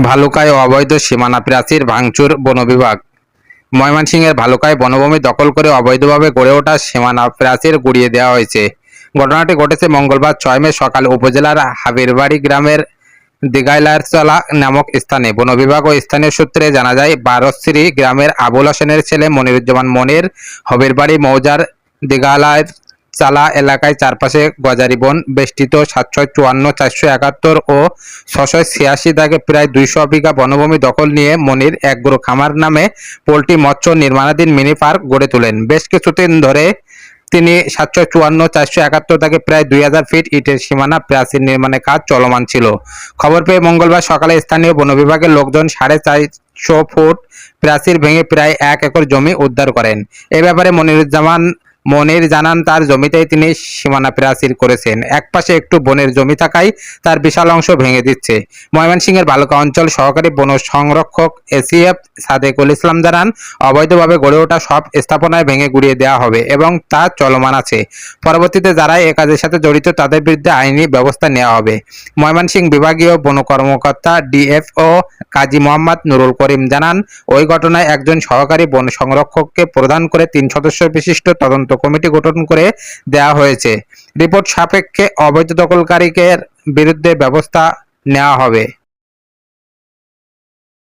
ভালুকায় অবৈধ সীমানা প্রাচীর ভাঙচুর বন বিভাগ ময়মনসিংহের ভালুকায় বনভূমি দখল করে অবৈধভাবে গড়ে ওঠা সীমানা প্রাচীর গুড়িয়ে দেওয়া হয়েছে। ঘটনাটি ঘটেছে মঙ্গলবার ছয় মে সকাল উপজেলার হাবিরবাড়ি গ্রামের দিগাইলারচলা নামক স্থানে। বন বিভাগ ও স্থানীয় সূত্রে জানা যায়, বারশ্রী গ্রামের আবুল হোসেনের ছেলে মনিরুজ্জামান মনির হবিরবাড়ি মৌজার দিগালার চালা এলাকায় চারপাশে গজারি বন বেষ্টিত সাতশো চুয়ান্ন, চারশো একাত্তর ও ছশো ছিয়াশি দাগে প্রায় দুইশো বিঘা বনভূমি দখল নিয়ে মনির একগুরু খামার নামে পোল্ট্রি মৎস্য নির্মাণাধীন মিনি পার্ক গড়ে তোলেন। বেশ কিছুদিন ধরে তিনি সাতশো চুয়ান্ন, চারশো একাত্তর থেকে প্রায় দুই হাজার ফিট ইটের সীমানা প্রাচীর নির্মাণের কাজ চলমান ছিল। খবর পেয়ে মঙ্গলবার সকালে স্থানীয় বন বিভাগের লোকজন সাড়ে চারশো ফুট প্রাচীর ভেঙে প্রায় এক একর জমি উদ্ধার করেন। এ ব্যাপারে মনিরুজ্জামান মনির জানান, তার জমিতেই তিনি সীমানা প্রাচীর করেছেন। একপাশে একটু বনের জমি থাকায় তার বিশাল অংশ ভেঙে দিচ্ছে। ময়মনসিংহের বালুকা অঞ্চল সহকারী বন সংরক্ষক এসিএফ সাদেকুল ইসলাম জানান, অবৈধভাবে গড়ে ওঠা সব স্থাপনায় ভেঙে গুড়িয়ে দেওয়া হবে এবং তা চলমান আছে। পরবর্তীতে যারা এ কাজের সাথে জড়িত, তাদের বিরুদ্ধে আইনি ব্যবস্থা নেওয়া হবে। ময়মনসিংহ বিভাগীয় বন কর্মকর্তা ডিএফও কাজী মোহাম্মদ নুরুল করিম জানান, ওই ঘটনায় একজন সহকারী বন সংরক্ষককে প্রদান করে তিন সদস্য বিশিষ্ট তদন্ত কমিটি গঠন করে দেয়া হয়েছে। রিপোর্ট সাপেক্ষে অবৈধ দখলকারীকে বিরুদ্ধে ব্যবস্থা নেওয়া হবে।